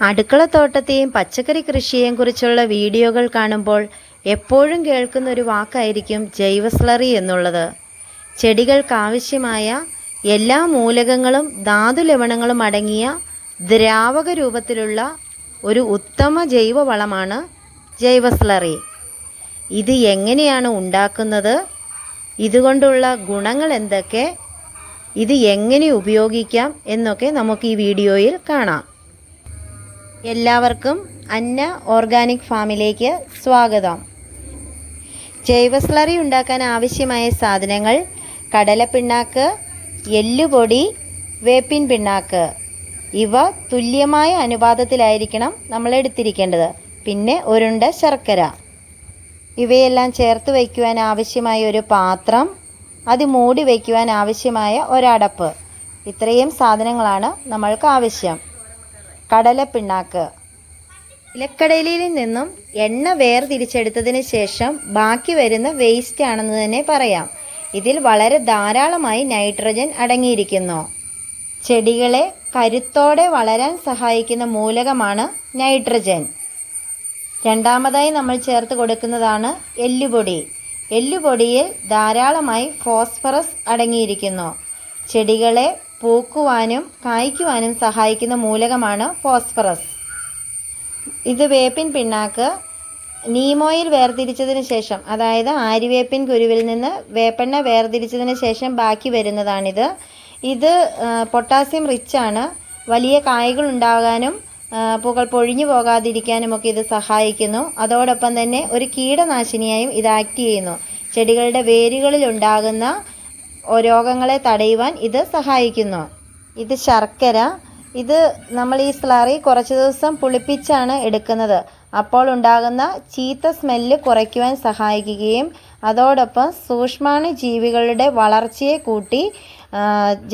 അടുക്കളത്തോട്ടത്തെയും പച്ചക്കറി കൃഷിയെയും കുറിച്ചുള്ള വീഡിയോകൾ കാണുമ്പോൾ എപ്പോഴും കേൾക്കുന്ന ഒരു വാക്കായിരിക്കും ജൈവ സ്ലറി എന്നുള്ളത്. ചെടികൾക്കാവശ്യമായ എല്ലാ മൂലകങ്ങളും ധാതു ലവണങ്ങളും അടങ്ങിയ ദ്രാവക രൂപത്തിലുള്ള ഒരു ഉത്തമ ജൈവവളമാണ് ജൈവ സ്ലറി ഇത് എങ്ങനെയാണ് ഉണ്ടാക്കുന്നത്? ഇതുകൊണ്ടുള്ള ഗുണങ്ങൾ എന്തൊക്കെ? ഇത് എങ്ങനെ ഉപയോഗിക്കാം എന്നൊക്കെ നമുക്ക് ഈ വീഡിയോയിൽ കാണാം. എല്ലാവർക്കും അന്ന ഓർഗാനിക് ഫാമിലേക്ക് സ്വാഗതം. ജൈവ സ്ലറി ഉണ്ടാക്കാൻ ആവശ്യമായ സാധനങ്ങൾ കടലപ്പിണ്ണാക്ക് എല്ലുപൊടി വേപ്പിൻ പിണ്ണാക്ക്. ഇവ തുല്യമായ അനുപാതത്തിലായിരിക്കണം നമ്മൾ എടുത്തിരിക്കേണ്ടത്. പിന്നെ ഒരുണ്ട ശർക്കര. ഇവയെല്ലാം ചേർത്ത് വയ്ക്കുവാൻ ആവശ്യമായ ഒരു പാത്രം അത് മൂടി വയ്ക്കുവാൻ ആവശ്യമായ ഒരടപ്പ്. ഇത്രയും സാധനങ്ങളാണ് നമ്മൾക്ക് ആവശ്യം. കടലപ്പിണ്ണാക്ക്. ഇലക്കടലിൽ നിന്നും എണ്ണ വേർതിരിച്ചെടുത്തതിന് ശേഷം ബാക്കി വരുന്ന വേസ്റ്റ് ആണെന്ന് തന്നെ പറയാം. ഇതിൽ വളരെ ധാരാളമായി നൈട്രജൻ അടങ്ങിയിരിക്കുന്നു. ചെടികളെ കരുത്തോടെ വളരാൻ സഹായിക്കുന്ന മൂലകമാണ് നൈട്രജൻ രണ്ടാമതായി നമ്മൾ ചേർത്ത് കൊടുക്കുന്നതാണ് എല്ലുപൊടി. എല്ലുപൊടിയിൽ ധാരാളമായി ഫോസ്ഫറസ് അടങ്ങിയിരിക്കുന്നു. ചെടികളെ പൂക്കുവാനും കായ്ക്കുവാനും സഹായിക്കുന്ന മൂലകമാണ് ഫോസ്ഫറസ്. ഇത് വേപ്പിൻ പിണ്ണാക്ക് നീമോയിൽ വേർതിരിച്ചതിന് ശേഷം അതായത് ആര്യവേപ്പിൻ കുരുവിൽ നിന്ന് വേപ്പെണ്ണ വേർതിരിച്ചതിന് ശേഷം ബാക്കി വരുന്നതാണിത്. ഇത് പൊട്ടാസ്യം റിച്ചാണ് വലിയ കായകൾ ഉണ്ടാകാനും പൂക്കൾ പൊഴിഞ്ഞു പോകാതിരിക്കാനുമൊക്കെ ഇത് സഹായിക്കുന്നു. അതോടൊപ്പം തന്നെ ഒരു കീടനാശിനിയായും ഇത് ആക്ട് ചെയ്യുന്നു. ചെടികളുടെ വേരുകളിൽ ഉണ്ടാകുന്ന രോഗങ്ങളെ തടയുവാൻ ഇത് സഹായിക്കുന്നു. ഇത് ശർക്കര ഇത് നമ്മൾ ഈ സ്ലറി കുറച്ച് ദിവസം പുളിപ്പിച്ചാണ് എടുക്കുന്നത്. അപ്പോൾ ഉണ്ടാകുന്ന ചീത്ത സ്മെല്ല് കുറയ്ക്കുവാൻ സഹായിക്കുകയും അതോടൊപ്പം സൂക്ഷ്മാണു ജീവികളുടെ വളർച്ചയെ കൂട്ടി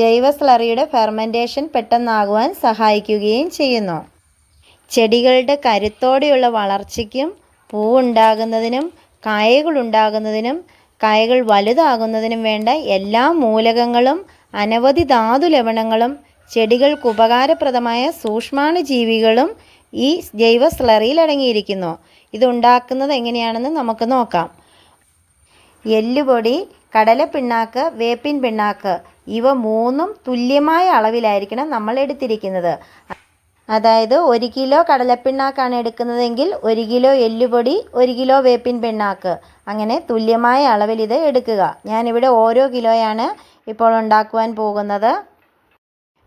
ജൈവ സ്ലറിയുടെ ഫെർമെന്റേഷൻ പെട്ടെന്നാകുവാൻ സഹായിക്കുകയും ചെയ്യുന്നു. ചെടികളുടെ കരുത്തോടെയുള്ള വളർച്ചയ്ക്കും പൂവുണ്ടാകുന്നതിനും കായകൾ ഉണ്ടാകുന്നതിനും കായകൾ വലുതാകുന്നതിനും വേണ്ട എല്ലാ മൂലകങ്ങളും അനവധി ധാതു ലവണങ്ങളും ചെടികൾക്ക് ഉപകാരപ്രദമായ സൂക്ഷ്മാണു ജീവികളും ഈ ജൈവ സ്ലറിയിൽ അടങ്ങിയിരിക്കുന്നു ഇതുണ്ടാക്കുന്നത് എങ്ങനെയാണെന്ന് നമുക്ക് നോക്കാം. എല്ലുപൊടി കടല പിണ്ണാക്ക് വേപ്പിൻ പിണ്ണാക്ക് ഇവ മൂന്നും തുല്യമായ അളവിലായിരിക്കണം നമ്മൾ എടുത്തിരിക്കുന്നത്. അതായത് ഒരു കിലോ കടലപ്പിണ്ണാക്കാണ് എടുക്കുന്നതെങ്കിൽ ഒരു കിലോ എല്ലുപൊടി ഒരു കിലോ വേപ്പിൻ പിണ്ണാക്ക്. അങ്ങനെ തുല്യമായ അളവിൽ ഇത് എടുക്കുക. ഞാനിവിടെ ഓരോ കിലോയാണ് ഇപ്പോൾ ഉണ്ടാക്കുവാൻ പോകുന്നത്.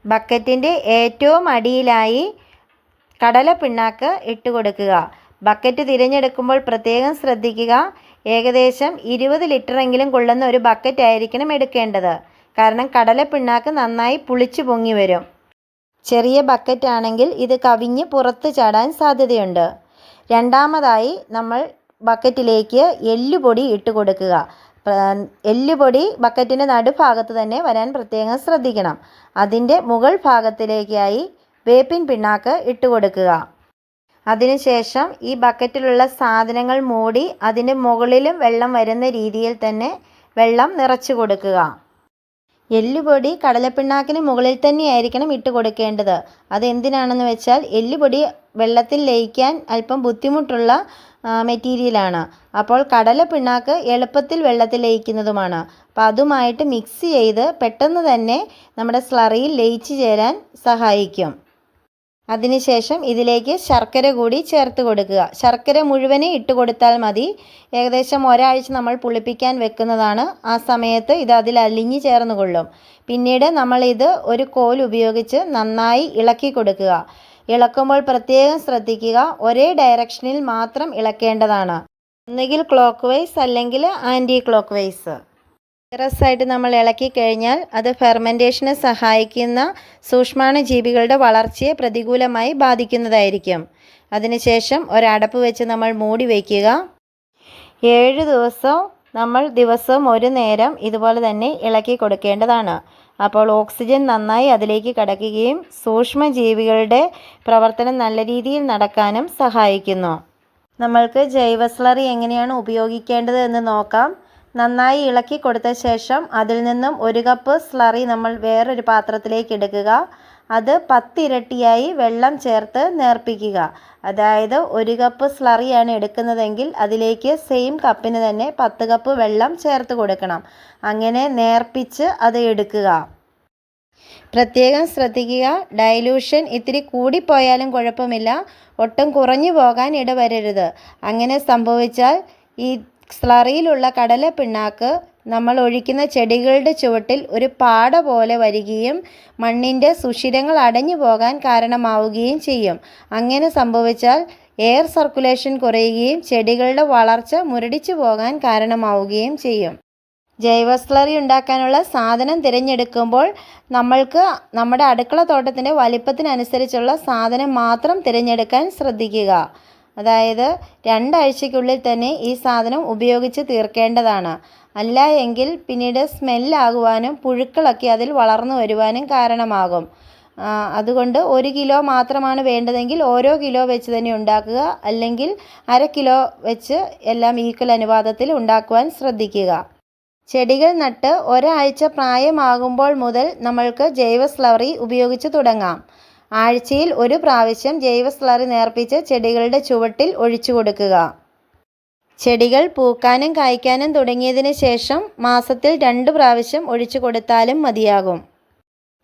ബക്കറ്റിന്റെ ഏറ്റവും അടിയിലായി കടല പിണ്ണാക്ക് ഇട്ട് കൊടുക്കുക. ബക്കറ്റ് തിരഞ്ഞെടുക്കുമ്പോൾ പ്രത്യേകം ശ്രദ്ധിക്കുക. ഏകദേശം ഇരുപത് ലിറ്ററെങ്കിലും കൊള്ളുന്ന ഒരു ബക്കറ്റ് ആയിരിക്കണം എടുക്കേണ്ടത്. കാരണം കടല പിണ്ണാക്ക് നന്നായി പുളിച്ചു പൊങ്ങി വരും. ചെറിയ ബക്കറ്റ് ആണെങ്കിൽ ഇത് കവിഞ്ഞ് പുറത്ത് ചാടാൻ സാധ്യതയുണ്ട്. രണ്ടാമതായി നമ്മൾ ബക്കറ്റിലേക്ക് എല്ലുപൊടി ഇട്ട് കൊടുക്കുക. എല്ലുപൊടി ബക്കറ്റിന്റെ നടുഭാഗത്ത് തന്നെ വരാൻ പ്രത്യേകം ശ്രദ്ധിക്കണം. അതിന്റെ മുകൾ ഭാഗത്തിലേക്കായി വേപ്പിൻ പിണ്ണാക്ക് ഇട്ട് കൊടുക്കുക. അതിനുശേഷം ഈ ബക്കറ്റിലുള്ള സാധനങ്ങൾ മൂടി അതിന്റെ മുകളിലും വെള്ളം വരുന്ന രീതിയിൽ തന്നെ വെള്ളം നിറച്ചു കൊടുക്കുക. എല്ലുപൊടി കടലപ്പിണ്ണാക്കിന് മുകളിൽ തന്നെയായിരിക്കണം ഇട്ട് കൊടുക്കേണ്ടത്. അതെന്തിനാണെന്ന് വെച്ചാൽ എല്ലുപൊടി വെള്ളത്തിൽ ലയിക്കാൻ അല്പം ബുദ്ധിമുട്ടുള്ള മെറ്റീരിയലാണ് അപ്പോൾ കടല പിണ്ണാക്ക് എളുപ്പത്തിൽ വെള്ളത്തിൽ ലയിക്കുന്നതുമാണ്. അപ്പോൾ അതുമായിട്ട് മിക്സ് ചെയ്ത് പെട്ടെന്ന് തന്നെ നമ്മുടെ സ്ലറിയിൽ ലയിച്ചു ചേരാൻ സഹായിക്കും. അതിനുശേഷം ഇതിലേക്ക് ശർക്കര കൂടി ചേർത്ത് കൊടുക്കുക. ശർക്കര മുഴുവനെ ഇട്ട് കൊടുത്താൽ മതി. ഏകദേശം ഒരാഴ്ച നമ്മൾ പുളിപ്പിക്കാൻ വെക്കുന്നതാണ്. ആ സമയത്ത് ഇത് അതിൽ അലിഞ്ഞു ചേർന്ന് കൊള്ളും. പിന്നീട് നമ്മളിത് ഒരു കോൽ ഉപയോഗിച്ച് നന്നായി ഇളക്കി കൊടുക്കുക. ഇളക്കുമ്പോൾ പ്രത്യേകം ശ്രദ്ധിക്കുക. ഒരേ ഡയറക്ഷനിൽ മാത്രം ഇളക്കേണ്ടതാണ്. ഒന്നുകിൽ ക്ലോക്ക് വൈസ് അല്ലെങ്കിൽ ആന്റി ക്ലോക്ക് വൈസ് ആയിട്ട് നമ്മൾ ഇളക്കി കഴിഞ്ഞാൽ അത് ഫെർമെന്റേഷനെ സഹായിക്കുന്ന സൂക്ഷ്മാണുജീവികളുടെ വളർച്ചയെ പ്രതികൂലമായി ബാധിക്കുന്നതായിരിക്കും. അതിനുശേഷം ഒരടപ്പ് വെച്ച് നമ്മൾ മൂടി വയ്ക്കുക. ഏഴ് ദിവസം നമ്മൾ ദിവസവും ഒരു നേരം ഇതുപോലെ തന്നെ ഇളക്കി കൊടുക്കേണ്ടതാണ്. അപ്പോൾ ഓക്സിജൻ നന്നായി അതിലേക്ക് കടക്കുകയും സൂക്ഷ്മജീവികളുടെ പ്രവർത്തനം നല്ല രീതിയിൽ നടക്കാനും സഹായിക്കുന്നു. നമ്മൾക്ക് ജൈവസ്ലറി എങ്ങനെയാണ് ഉപയോഗിക്കേണ്ടത് എന്ന് നോക്കാം. നന്നായി ഇളക്കി കൊടുത്ത ശേഷം അതിൽ നിന്നും ഒരു കപ്പ് സ്ലറി നമ്മൾ വേറൊരു പാത്രത്തിലേക്ക് എടുക്കുക. അത് പത്തിരട്ടിയായി വെള്ളം ചേർത്ത് നേർപ്പിക്കുക. അതായത് ഒരു കപ്പ് സ്ലറിയാണ് എടുക്കുന്നതെങ്കിൽ അതിലേക്ക് സെയിം കപ്പിന് തന്നെ പത്ത് കപ്പ് വെള്ളം ചേർത്ത് കൊടുക്കണം. അങ്ങനെ നേർപ്പിച്ച് അത് എടുക്കുക. പ്രത്യേകം ശ്രദ്ധിക്കുക. ഡൈലൂഷൻ ഇത്തിരി കൂടിപ്പോയാലും കുഴപ്പമില്ല. ഒട്ടും കുറഞ്ഞു പോകാൻ ഇടവരരുത്. അങ്ങനെ സംഭവിച്ചാൽ ഈ സ്ലറിയിലുള്ള കടല പിണ്ണാക്ക് നമ്മൾ ഒഴിക്കുന്ന ചെടികളുടെ ചുവട്ടിൽ ഒരു പാട പോലെ വരികയും മണ്ണിന്റെ സുഷിരങ്ങൾ അടഞ്ഞു പോകാൻ കാരണമാവുകയും ചെയ്യും. അങ്ങനെ സംഭവിച്ചാൽ എയർ സർക്കുലേഷൻ കുറയുകയും ചെടികളുടെ വളർച്ച മുരടിച്ചു പോകാൻ കാരണമാവുകയും ചെയ്യും. ജൈവ സ്ലറി ഉണ്ടാക്കാനുള്ള സാധനം തിരഞ്ഞെടുക്കുമ്പോൾ നമ്മൾക്ക് നമ്മുടെ അടുക്കള തോട്ടത്തിന്റെ വലിപ്പത്തിനനുസരിച്ചുള്ള സാധനം മാത്രം തിരഞ്ഞെടുക്കാൻ ശ്രദ്ധിക്കുക. അതായത് രണ്ടാഴ്ചയ്ക്കുള്ളിൽ തന്നെ ഈ സാധനം ഉപയോഗിച്ച് തീർക്കേണ്ടതാണ്. അല്ല എങ്കിൽ പിന്നീട് സ്മെല്ലാകുവാനും പുഴുക്കളൊക്കെ അതിൽ വളർന്നു വരുവാനും കാരണമാകും. അതുകൊണ്ട് ഒരു കിലോ മാത്രമാണ് വേണ്ടതെങ്കിൽ ഓരോ കിലോ വെച്ച് തന്നെ ഉണ്ടാക്കുക. അല്ലെങ്കിൽ അര കിലോ വെച്ച് എല്ലാം ഈക്വൽ അനുപാതത്തിൽ ഉണ്ടാക്കുവാൻ ശ്രദ്ധിക്കുക. ചെടികൾ നട്ട് ഒരാഴ്ച പ്രായമാകുമ്പോൾ മുതൽ നമ്മൾക്ക് ജൈവ സ്ലവറി ഉപയോഗിച്ച് തുടങ്ങാം. ആഴ്ചയിൽ ഒരു പ്രാവശ്യം ജൈവ സ്ലറി നേർപ്പിച്ച് ചെടികളുടെ ചുവട്ടിൽ ഒഴിച്ചു കൊടുക്കുക. ചെടികൾ പൂക്കാനും കായ്ക്കാനും തുടങ്ങിയതിന് ശേഷം മാസത്തിൽ രണ്ട് പ്രാവശ്യം ഒഴിച്ചു കൊടുത്താലും മതിയാകും.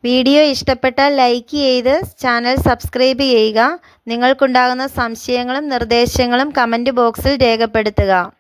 വീഡിയോ ഇഷ്ടപ്പെട്ടാൽ ലൈക്ക് ചെയ്ത് ചാനൽ സബ്സ്ക്രൈബ് ചെയ്യുക. നിങ്ങൾക്കുണ്ടാകുന്ന സംശയങ്ങളും നിർദ്ദേശങ്ങളും കമന്റ് ബോക്സിൽ രേഖപ്പെടുത്തുക.